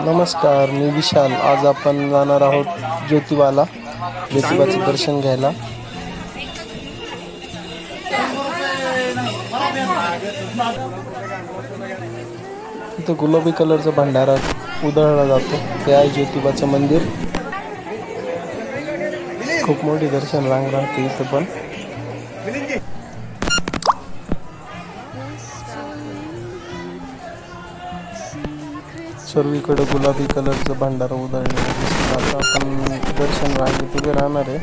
नमस्कार मी विशाल. आज आपण जाणार आहोत ज्योतिबाला ज्योतिबाचं दर्शन घ्यायला. इथं गुलाबी कलरचा भंडारा उधळला जातो. ते आहे ज्योतिबाचं मंदिर. खूप मोठी दर्शन रांग राहते इथं पण. सर्वीकडे गुलाबी कलरचं भांडारा उधळलेलं आता आपण दर्शन रांगेत उभे राहणार आहे.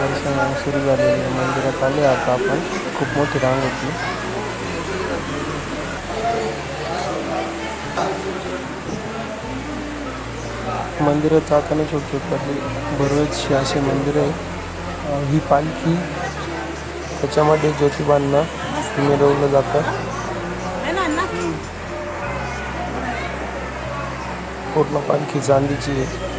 दर्शन रांग सुरू झालेली आहे. मंदिरात आले आता आपण. खूप मोठी रांग होती. मंदिरात जाताना छोटे छोटे बरेचसे असे मंदिर आहे. ही पालखी. त्याच्यामध्ये ज्योतिबांना मिरवलं जातं. पूर्ण पालखी चांदीची आहे.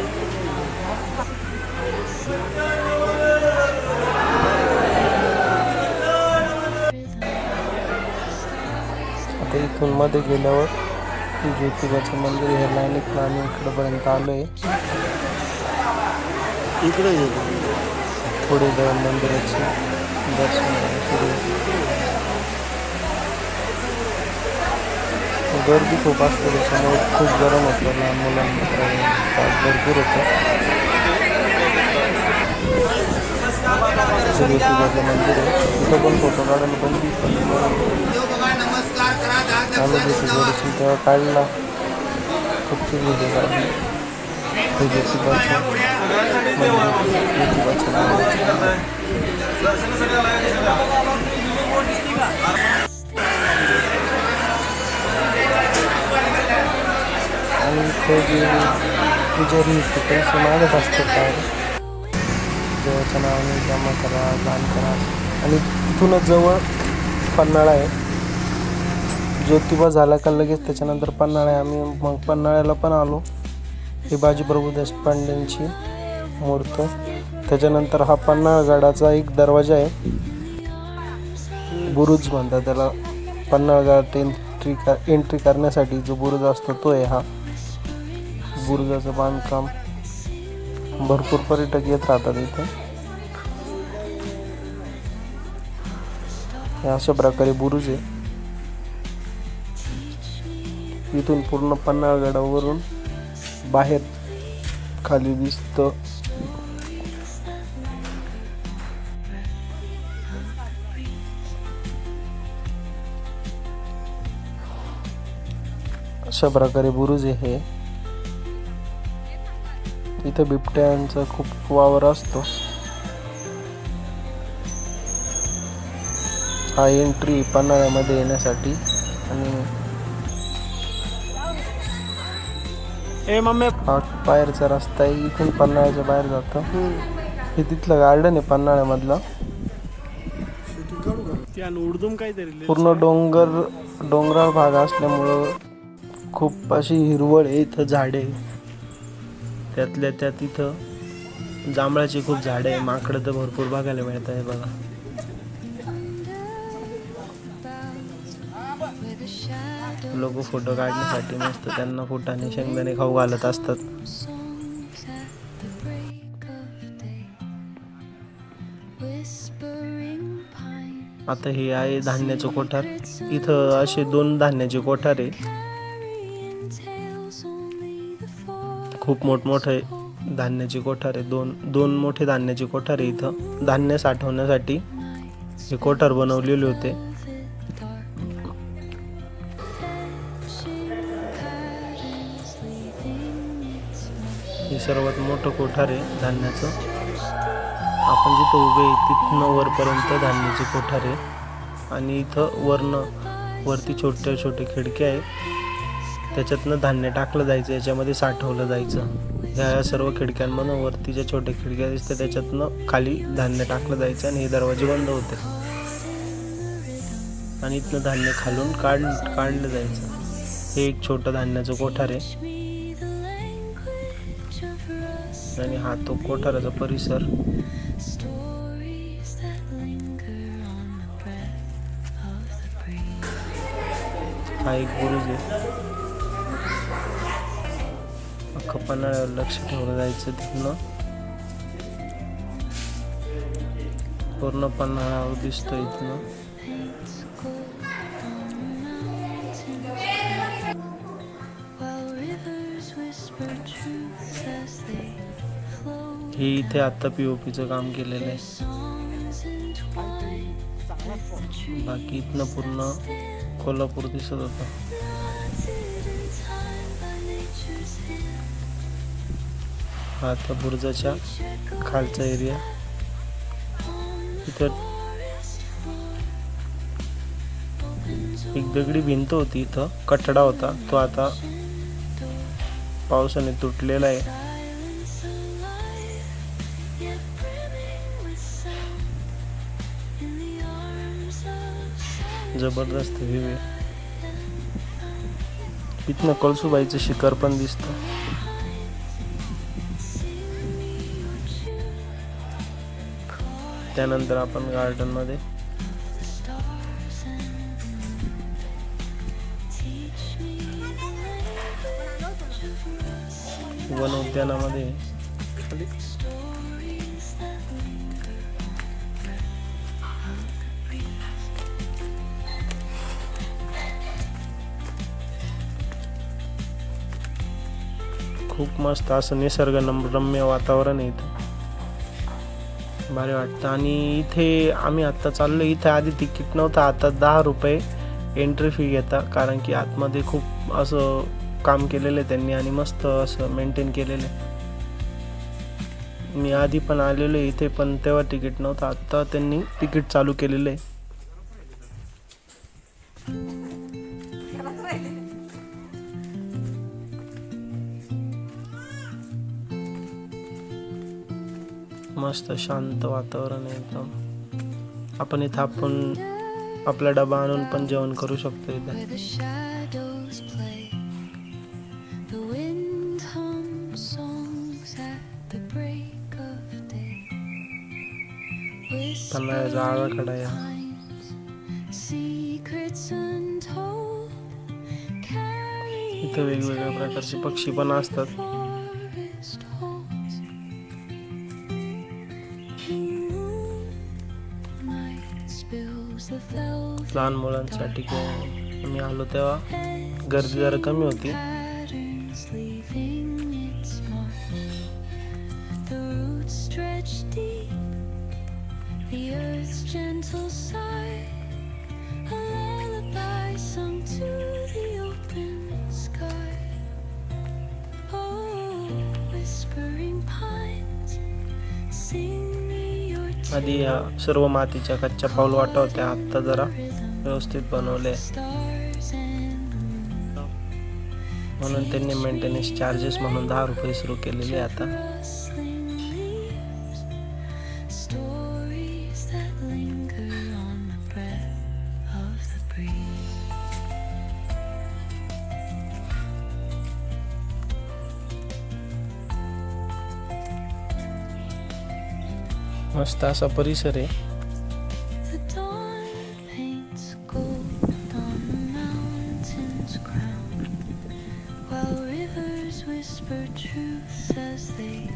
आता इथून मध्ये गेल्यावर ज्योतिबाचं मंदिर हे लाईनीत आम्ही इकडंपर्यंत आलो आहे इकडे पुढे जाऊन मंदिराचे दर्शन गर्दी खूप असते त्याच्यामुळे खूप गरम होतं लहान मुलांना भरपूर होतं. ज्योतिबाचं मंदिर आहे. तिथं पण फोटो काढायला पण आम्ही तिथे तेव्हा काढला. खूप व्हिडिओ काढली मंदिर जे पुजारी आहेत मागत असतात काय? देवाच्या नावाने जमा करा दान करा. आणि तिथूनच जवळ पन्हाळा आहे. ज्योतिबा झाला का लगेच त्याच्यानंतर पन्हाळा आहे. आम्ही मग पन्हाळ्याला पण आलो. ही बाजीप्रभू देशपांडेंची मूर्त. त्याच्यानंतर हा पन्हाळगडाचा एक दरवाजा आहे. बुरुज म्हणतात त्याला. पन्हाळगड एंट्री एंट्री करण्यासाठी जो बुरुज असतो तो आहे हा. बुरुजाचं बांधकाम भरपूर पर्यटक येत राहतात इथे. हे अशा प्रकारे बुरुज आहे. इथून पूर्ण पन्हाळगडावरून बाहेर खाली दिसतं. अशा प्रकारे बुरुज आहे हे. इथे बिबट्यांचा खूप वावर असतो. हा एंट्री पन्हाळ्यामध्ये येण्यासाठी आणि हा बाहेरचा रस्ता आहे. इथून पन्हाळ्याच्या बाहेर जातं. हे तिथलं गार्डन आहे पन्हाळ्यामधलं. पूर्ण डोंगर डोंगराळ भाग असल्यामुळं खूप अशी हिरवळ आहे. इथं झाडे त्यातल्या त्यात इथं जांभळाची खूप झाडे आहे. माकडं तर भरपूर बघायला मिळत आहे बघा. लोक फोटो काढण्यासाठी मस्त त्यांना फुटाने शेंगदाणे खाऊ घालत असतात. आता हे आहे धान्याचं कोठार. इथं असे दोन धान्याचे कोठार आहे. खूप मोठमोठे धान्याचे कोठार आहे दोन दोन मोठे धान्याचे कोठार आहे इथं. धान्य साठवण्यासाठी हे कोठार बनवलेले होते. हे सर्वात मोठं कोठार आहे धान्याचं. आपण जिथं उभे तिथनं वरपर्यंत धान्याचे कोठार आहे. आणि इथं वरनं वरती छोट्या छोट्या खिडक्या आहे त्याच्यातनं धान्य टाकलं जायचं याच्यामध्ये साठवलं जायचं. ह्या सर्व खिडक्यांमधून वरती ज्या छोट्या खिडक्या दिसतात त्याच्यातनं खाली धान्य टाकलं जायचं आणि हे दरवाजे बंद होते. आणि इथनं धान्य खालून काढ काढलं जायचं. हे एक छोटं धान्याचं कोठार आहे. आणि हा तो कोठाराचा परिसर. हा एक गुरुजी आहे लक्ष ठेवलं जायचं तिथनं. पूर्ण पन्हाळा दिसतो इथनं. हे इथे आता पी ओ काम केलेलं आहे. बाकी इथनं पूर्ण कोल्हापूर दिसत होतं. हा त्या बुरुजाच्या खालचा एरिया इथं एक दगडी भिंत होती इथं कठडा होता. तो आता पावसाने तुटलेला आहे. जबरदस्त व्ह्यू आहे. इथनं कळसुबाईचं शिखर पण दिसतं. त्यानंतर आपण गार्डनमध्ये वन उद्यानामध्ये खूप मस्त असं निसर्ग रम्य वातावरण आहे इथं. भारी वाटतं. आणि इथे आम्ही आत्ता चाललो. इथे आधी तिकीट नव्हतं. आता दहा रुपये एंट्री फी घेता कारण की आतमध्ये खूप असं काम केलेलं आहे त्यांनी आणि मस्त असं मेंटेन केलेलं आहे. मी आधी पण आलेलो आहे इथे पण तेव्हा तिकीट नव्हतं. आत्ता त्यांनी तिकीट चालू केलेलं आहे. मस्त शांत वातावरण आहे एकदम. आपण इथं आपण आपला डबा आणून पण जेवण करू शकतो इथं. पन्हाळ्याचा इथं वेगवेगळ्या प्रकारचे पक्षी पण असतात. लहान मुलांसाठी घेऊन मी आलो तेव्हा गर्दी जरा कमी होती आधी या सर्व मातीच्या कच्च्या पाऊल वाटा होत्या आत्ता जरा व्यवस्थित बनवले. म्हणून त्यांनी मेंटेनन्स चार्जेस म्हणून दहा रुपये सुरू केलेले आता. मस्त असा परिसर आहे. Whispers whisper truths as they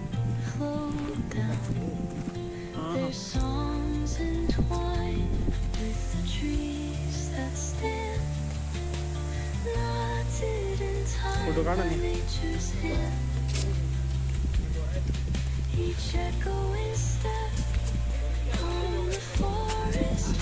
flow down. Their songs entwine with the trees that stand, knotted in time by nature's hand. Each echoing step on the forest.